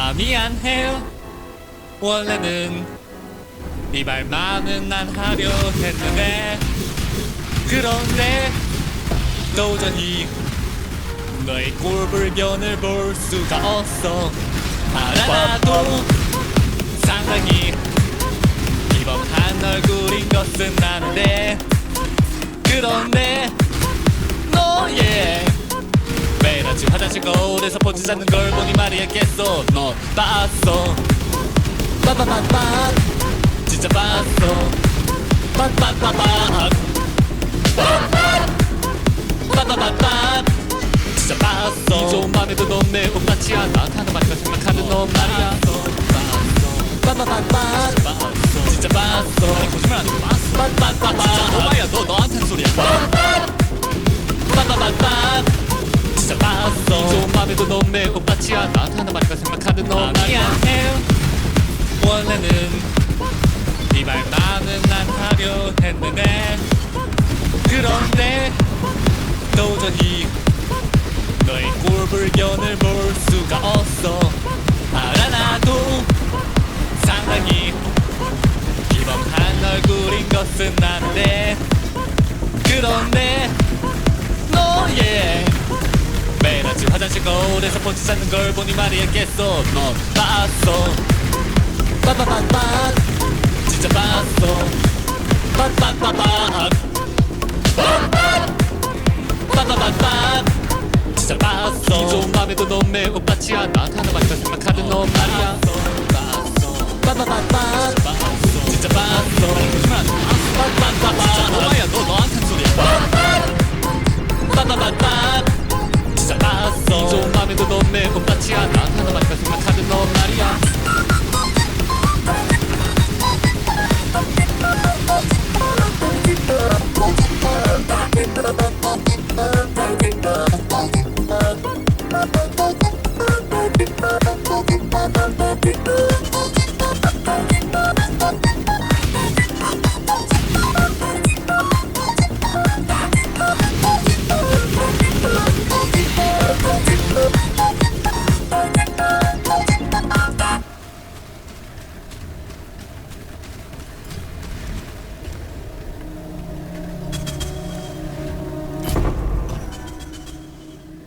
아 미안해요. 원래는 네 말만은 안 하려 했는데 그런데 도저히 너의 꼴불견을 볼 수가 없어. 알아도 화장실 거울에서 포즈 잡는 걸 보니 말이었겠어 너 봤어? 빠바바바 진짜 봤어? 빠빠빠빠. 빠바바바 진짜 봤어? 이 좋은 밤에도 넌 매우 맞지 않아. 말과 생각하는 너 말이야. 빠바바바 진짜 봤어? 아니 거짓말 아니고 봤어. 빠빠빠빠. 진짜 오마야 너. 너한테는 소리야 좋은 밤에도 넌 매우 않아 하는 말과 생각하는 너 말이야. 원래는 네 말만은 안 하려 했는데. 그런데 도저히 너의 꼴불견을 볼 수가 없어 거울에서 포즈 잡는 걸 보니 말이었겠어. 넌 봤어? 빠바바바 진짜 봤어. 빠빠빠빠 빠바바바 진짜 봤어. 이 좋은 밤에도 넌 매우 맞지 않아 하는 말과 생각하는 너 말이야. 빠바바바 이 좋은 밤에도 넌 매우 맞지 않아 하는 말과 생각하는 너 말이야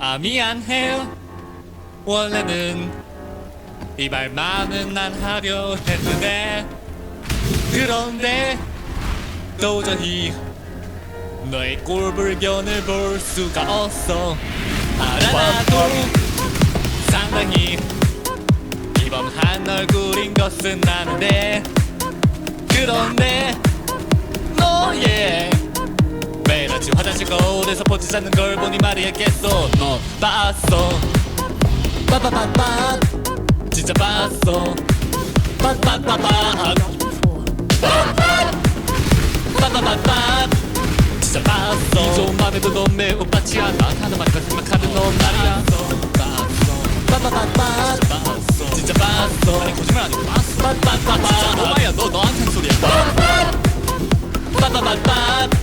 아 미안해요. 원래는 이 말만은 안 하려 했는데 그런데 도저히 너의 꼴불견을 볼 수가 없어. 알아 나도 상당히 비범한 얼굴인 것은 아는데 거울에서 포즈 잡는 걸 보니 말이었겠어 너 봤어. 빠바바바 진짜 봤어. 빠빠빠빠. 빠바바바 진짜 봤어. 이 좋은 밤에도 넌 매우 맞지 않아. 말과 생각하는 너 말이야 진짜 봤어. 아니 거짓말 아니고 봤어. 빠빠빠빠. 진짜 오마야 너 너한테는 소리야. 진짜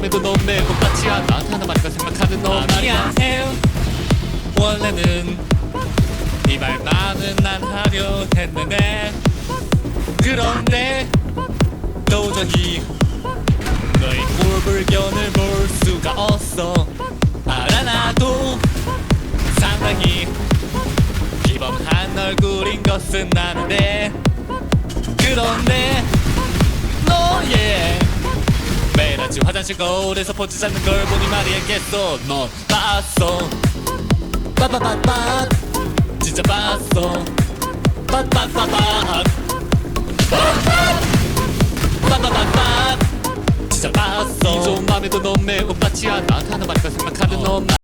이 밤에도 넌 매우 맞지 않아 하는 말과 생각하는 너 말이야. 원래는 네 말만은 안 하려 했는데 그런데 도저히 너의 꼴불견을 볼 수가 없어. 알아 나도 상당히 비범한 얼굴인 것은 아는데 그런데 너의 매일 아침 화장실 거울에서 포즈 잡는 걸 보니 말이었겠어 넌 봤어. 빠바바바 진짜 봤어. 빠빠빠빠. 빠바바바 진짜 봤어. 이 좋은 밤에도 넌 매우 맞지 않아 말과 생각하는 너